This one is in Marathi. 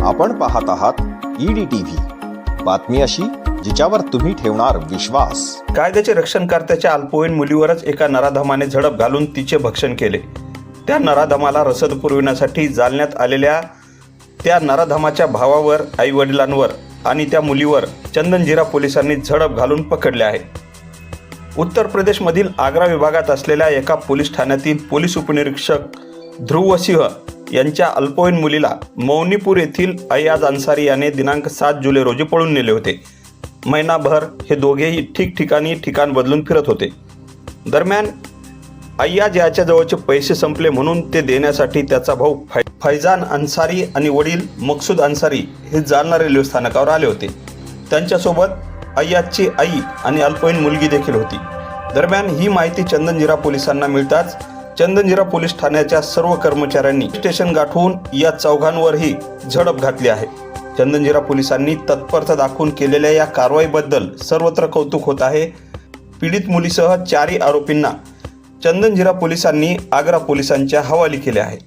आपण पाहत आहात ईडी टीव्ही बातमी अशी जिच्यावर तुम्ही ठेवणार विश्वास. कायद्याचे रक्षणकर्त्याच्या अल्पवयीन मुलीवरच एका नराधमाने झडप घालून तिचे भक्षण केले. त्या नराधमाला रसद पुरविण्यासाठी जालण्यात आलेल्या त्या नराधमाच्या भावावर आईवडिलांवर आणि त्या मुलीवर चंदनजिरा पोलिसांनी झडप घालून पकडले आहे. उत्तर प्रदेशमधील आग्रा विभागात असलेल्या एका पोलीस ठाण्यातील पोलीस उपनिरीक्षक ध्रुव सिंह यांच्या अल्पवयीन मुलीला मौनीपूर येथील अयाज अन्सारी याने दिनांक सात जुलै रोजी पळून नेले होते. महिनाभर हे दोघेही ठिकठिकाणी ठिकाण बदलून फिरत होते. दरम्यान अय्याज याच्या जवळचे पैसे संपले म्हणून ते देण्यासाठी त्याचा भाऊ फै फैजान अन्सारी आणि वडील मकसूद अन्सारी हे जालना रेल्वे स्थानकावर आले होते. त्यांच्यासोबत अय्याजची आई आणि अल्पवयीन मुलगी देखील होती. दरम्यान ही माहिती चंदनजिरा पोलिसांना मिळताच चंदनजिरा पोलीस ठाण्याच्या सर्व कर्मचाऱ्यांनी स्टेशन गाठवून या चौघांवरही झडप घातली आहे. चंदनजिरा पोलिसांनी तत्परता दाखवून केलेल्या या कारवाईबद्दल सर्वत्र कौतुक होत आहे. पीडित मुलीसह चारही आरोपींना चंदनजिरा पोलिसांनी आग्रा पोलिसांच्या हवाली केले आहे